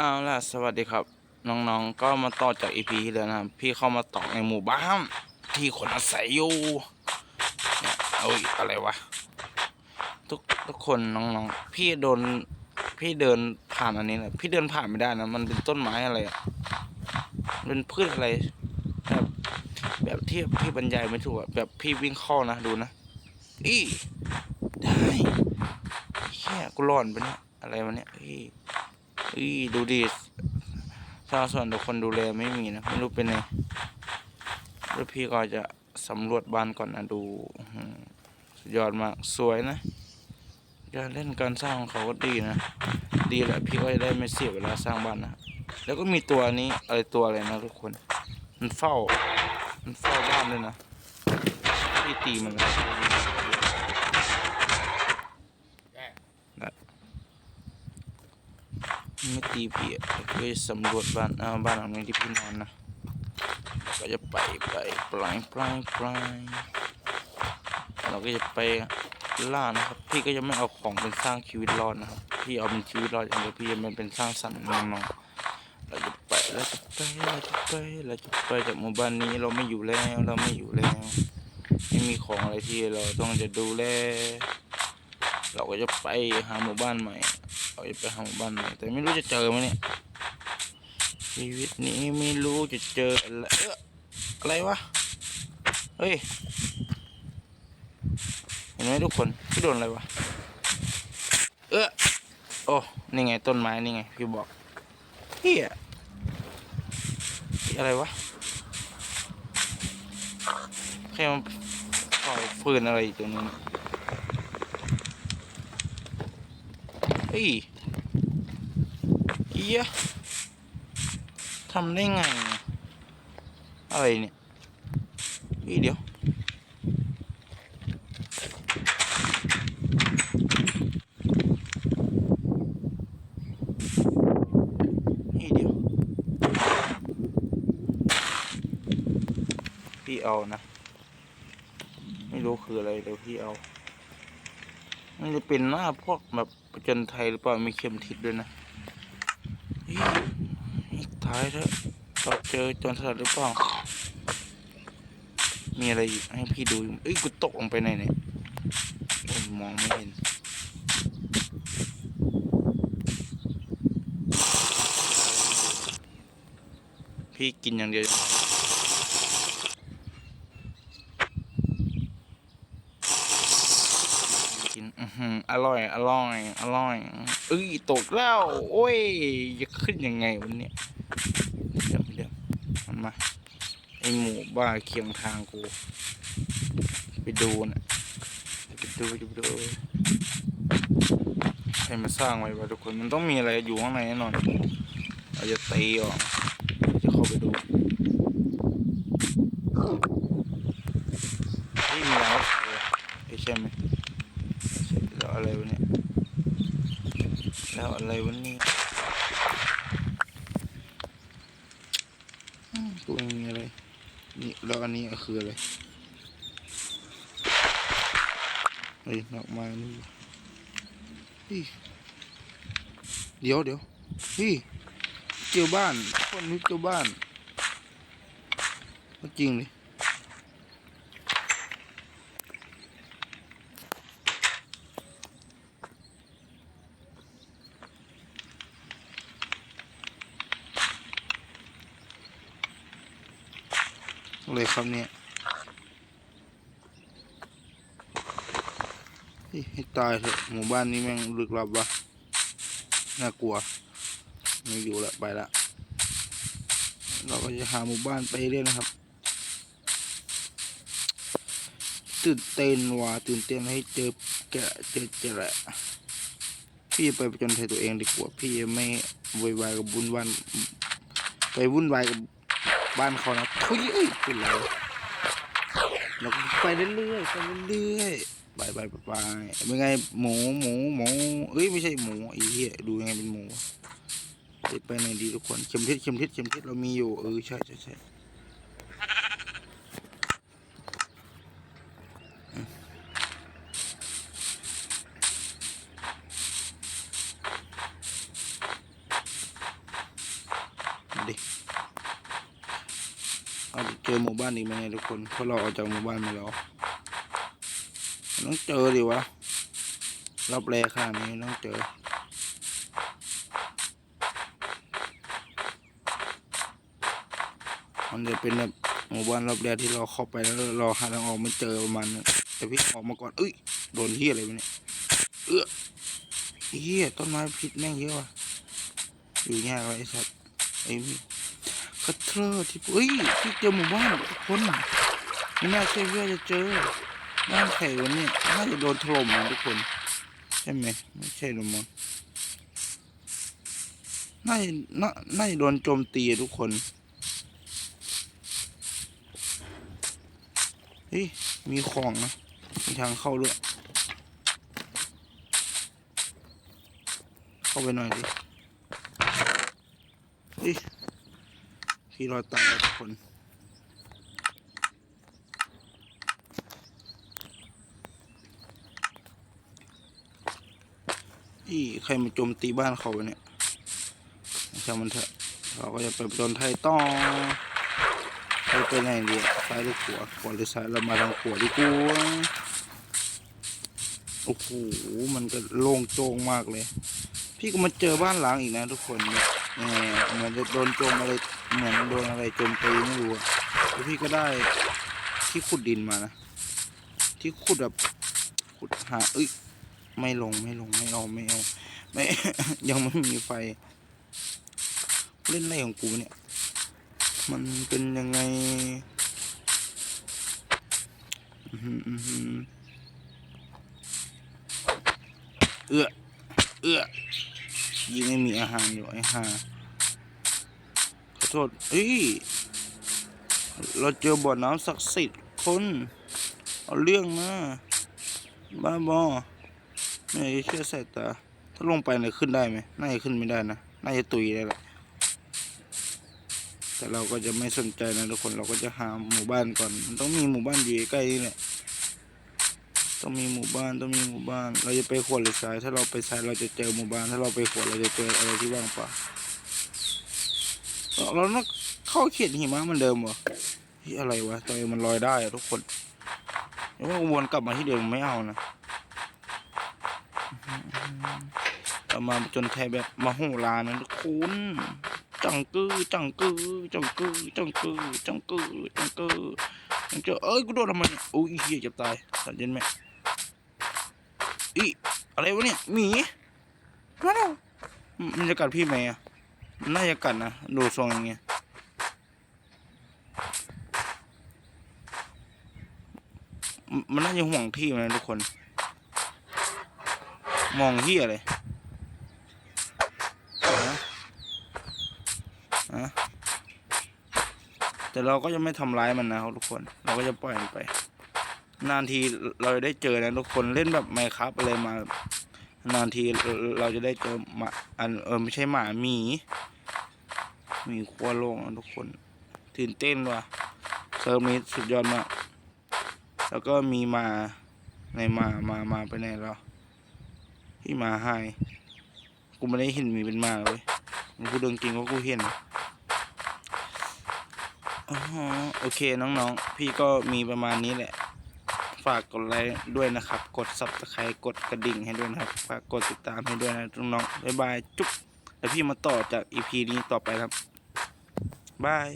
เอาล่ะสวัสดีครับ น้องๆ ก็มาต่อจากอีพีที่แล้วนะครับ พี่เข้ามาต่อในหมู่บ้านที่คนอาศัยอยู่เนี่ยเอาอีกอะไรวะ ทุกทุกคนน้องๆ พี่โดนพี่เดินผ่านอันนี้นะพี่เดินผ่านไม่ได้นะมันเป็นต้นไม้อะไรอะเป็นพืชอะไรแบบแบบที่พี่บรรยายไม่ถูกอะแบบพี่วิ่งเข้านะดูนะอีได้แค่กูหลอนไปเนี่ยอะไรวะเนี่ยอี อีดูดิชาวสวนทุกคนดูแลไม่มีนะไม่รู้เป็นไงแล้วพี่ก็จะสำรวจบ้านก่อนนะดูหือสุดยอดมากสวยนะการเล่นการสร้างของเขาก็ดีนะ ดีแหละพี่ก็จะได้ไม่เสียเวลาสร้างบ้านนะแล้วก็มีตัวนี้อะไรตัวอะไรนะทุกคน มันเฝ้า มันเฝ้าบ้านเลยนะพี่ตีมันเลย ไม่ตีพี่อะก็จะสำรวจบ้านอ่าบ้านหลังนี้ที่พี่นอนนะก็จะไปไปปลายปลายปลายเราก็จะไปล่านะครับ พี่ก็จะไม่เอาของเป็นสร้างชีวิตรอดนะครับ พี่เอาเป็นชีวิตรอดอย่างเดียวพี่จะไม่เป็นสร้างสรรค์น้องๆเราจะไปเราจะไปเราจะไปเราจะไปจากหมู่บ้านนี้เราไม่อยู่แล้วเราไม่อยู่แล้วไม่มีของอะไรที่เราต้องจะดูแล เราก็จะไปหาหมู่บ้านใหม่ เราจะไปหาหมู่บ้านใหม่ แต่ไม่รู้จะเจอไหมเนี่ย ชีวิตนี้ไม่รู้จะเจออะไรเอ้ออะไรวะ เฮ้ย เห็นไหมทุกคนพี่โดนอะไรวะ เออโอ้ นี่ไงต้นไม้ นี่ไงพี่บอกเฮียอะไรวะแค่มันปล่อยฟืนอะไรอยู่ตรงนี้นะเฮ้ยเฮียทำได้ไง อะไรเนี่ยเฮ้ยเดี๋ยวเฮ้ยเดี๋ยว พี่เอานะ ไม่รู้คืออะไรเดี๋ยวพี่เอา มันจะเป็นหน้าพวกแบบประจนไทยหรือเปล่ามีเข็มทิศด้วยนะอีกท้ายเถอะเราเจอจนสลัดหรือเปล่า มีอะไรอีกให้พี่ดูเอ้ยกูตกลงไปไหนเนี่ยมองไม่เห็นพี่กินอย่างเดียวยังกิน อือหือ อร่อยอร่อยเอ้ยตกแล้วโอ้ยจะขึ้นยังไงวันนี้เดี๋ยวเดี๋ยวมันมาไอหมูบ้าเคียงทางกู ไปดูนะไปดูไปดูให้มาสร้างไว้ว่าทุกคนมันต้องมีอะไรอยู่ข้างในแน่นอนเราจะตีออกจะเข้าไปดูนี่มีแล้วใช่ไหม อะไรวะเนี่ยแล้วอะไรวะเนี่ยอืมตัวนี้มีอะไร นี่แล้วอันนี้คืออะไรเฮ้ยดอกไม้นี่เฮ้ยเดี๋ยวเดี๋ยวเฮ้ยเจอบ้าน คนนี้เจอบ้าน จริงเลย อะไรครับเนี่ยให้ตายเถอะหมู่บ้านนี้แม่งลึกลับวะน่ากลัว ไม่อยู่ละไปละเราก็จะหาหมู่บ้านไปเรื่อยนะครับ ตื่นเต้นว่ะตื่นเต้นให้เจอแกะเจอแกะพี่ไปประจนภัยตัวเองดีกว่า พี่ไม่วุ่นวายกับบุญวัน ไปวุ่นวายกับ บ้านเขานะทุยเอ้ยเป็นไรเราไปเรื่อยๆไปเรื่อยๆไปไปไปไปเป็นไงหมูหมูหมูเอ้ยไม่ใช่หมูไอ้เหี้ยดูยังไงเป็นหมูติดไปไหนดีทุกคนเข็มทิศเข็มทิศเข็มทิศเรามีอยู่เออใช่ใช่ใช่อืม ดิเอาดิเจอห มู่บ้านอีกไหมเนี่ยทุกคนเพราะเราออกจากหมู่บ้านมาแล้วต้องเจอดิวะรับแรขนาดนี้ต้องเจอมันจะเป็นแบบหมู่บ้านรอบแรกที่เราเข้าไปแล้วเราหาทางออกไม่เจอประมาณนั้นแต่พี่ออกมาก่อนเอ้ยโดนที่อะไรวะเนี่ยเอื้อเฮียต้นไม้พิษแม่งเยอะว่ะอยู่ยากเลยไอ้สัตว์ไอ้ นี่คัตเตอที่เอ้ยที่เจอหมู่บ้านทุกคนไม่น่าเชื่อว่าจะเจอบ้านไข่วันนี้น่าจะโดนถล่มนะทุกคน ใช่ไหมไม่ใช่หรือมั้งน่าจะน่าน่าจะโดนโจมตีทุกคนเฮ้ยมีของนะมีทางเข้าด้วยเข้าไปหน่อยดิเฮ้ย พี่รอยตายทุกคนอีใครมาโจมตีบ้านเขาเนี่ยช่างมันเถอะเราก็จะไปโดนไทยต่อเราไปไหนดีอะซ้ายหรือขวาขวาหรือซ้ายเรามาทางขวาดีกว่าโอ้โหมันก็โล่งโจงมากเลย พี่ก็มาเจอบ้านหลังอีกนะทุกคนเนี่ยเหมือนจะโดนโจมอะไรเหมือนโดนอะไรโจมตีไม่รู้แล้วพี่ก็ได้ที่ขุดดินมานะ ที่ขุดแบบขุดหาเอ้ยไม่ลงไม่ลงไม่เอาไม่เอาไม่ยังไม่มีไฟ เล่นอะไรของกูเนี่ย มันเป็นยังไงเอื้อเอื้อ ยิงไม่มีอาหารอยู่ไอ้ห่าขอโทษเฮ้ย เราเจอบ่อน้ำศักดิ์สิทธิ์คน เอาเรื่องนะบ้าบอไม่อยากจะเชื่อสายตา ถ้าลงไปเนี่ยขึ้นได้ไหมน่าจะขึ้นไม่ได้นะ น่าจะตุยได้แหละแต่เราก็จะไม่สนใจนะทุกคน เราก็จะหาหมู่บ้านก่อน มันต้องมีหมู่บ้านอยู่ใกล้นี่แหละ ต้องมีหมู่บ้านต้องมีหมู่บ้าน เราจะไปขวดหรือซ้าย ถ้าเราไปซ้ายเราจะเจอหมู่บ้าน ถ้าเราไปขวดเราจะเจออะไรที่ว่างเปล่าเราเราต้องเข้าเขตหิมะเหมือนเดิมเหรอเฮ้ยอะไรวะตัวเองมันลอยได้อะทุกคนเดี๋ยวว่าวนกลับมาที่เดิมไม่เอานะเรามาจนแทบแบบมาโหรานะทุกคนจังกือจังกือจังกือจังกือจังกือจังกือจังกือเอ้ยกูโดนทำไมเนี่ยโอ้ยเฮียจะตายสัตว์เย็นแม่ อีอะไรวะเนี่ยหมีมาแล้วมันจะกัดพี่ไหมอะมันน่าจะกัดนะดูทรงอย่างเงี้ยมันมันน่าจะห่วงที่มันนะทุกคน มองที่อะไรนะแต่เราก็จะไม่ทำร้ายมันนะครับทุกคน เราก็จะปล่อยมันไป นานทีเราจะได้เจอนะทุกคนเล่นแบบไมครับอะไรมานานทีเราจะได้เจอมาอันเออไม่ใช่หมาหมีหมีขั้วโลกนะทุกคนตื่นเต้นว่ะเซิร์ฟนี้สุดยอดมากแล้วก็มีมาในมามามาไปไหนแล้วที่มาให้กูไม่ได้เห็นมีเป็นมาเลยมันกูเดินจริงว่ากูเห็นอ๋อโอเคน้องๆ พี่ก็มีประมาณนี้แหละ ฝากกดไลค์ด้วยนะครับ กด subscribe กดกระดิ่งให้ด้วยนะครับ ฝากกดติดตามให้ด้วยนะน้องๆบ๊ายบาย จุ๊บแล้วพี่มาต่อจาก EP นี้ต่อไปครับบาย